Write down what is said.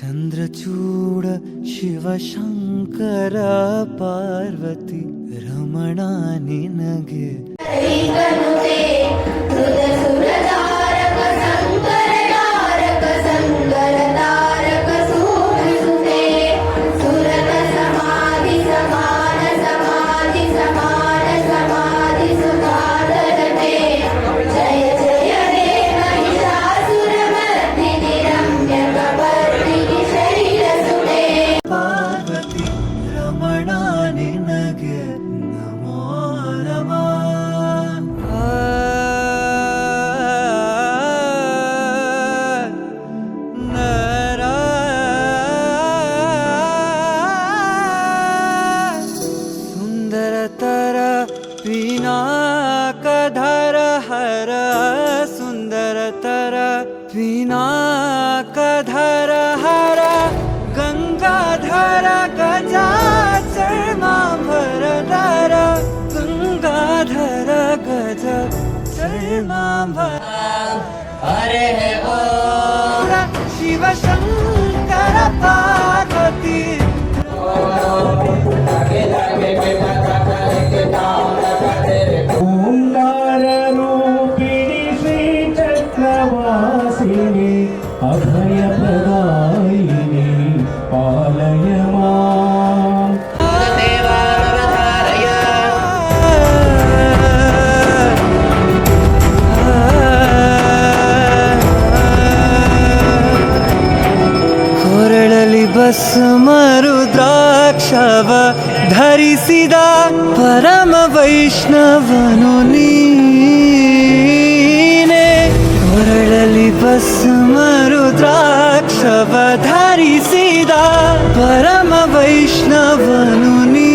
ಚಂದ್ರಚೂಡ ಶಿವಶಂಕರ ಪಾರ್ವತಿ ರಮಣ ನಿನಗೆ. सुंदर तर पीना कधर, हर सुंदर तर पीना कधर, हर गंगा धर गजा चरमा भर धर गंगा धर गजा चरमा भर अरे है ಮರುದ್ರಾಕ್ಷವ ಧರಿಸಿದ ಪರಮ ವೈಷ್ಣವನು ನೀನೆ. ಹೊರಳಲಿ ಬಸುಮರುದ್ರಾಕ್ಷವ ಧರಿಸಿದ ಪರಮ ವೈಷ್ಣವನು ನೀನೆ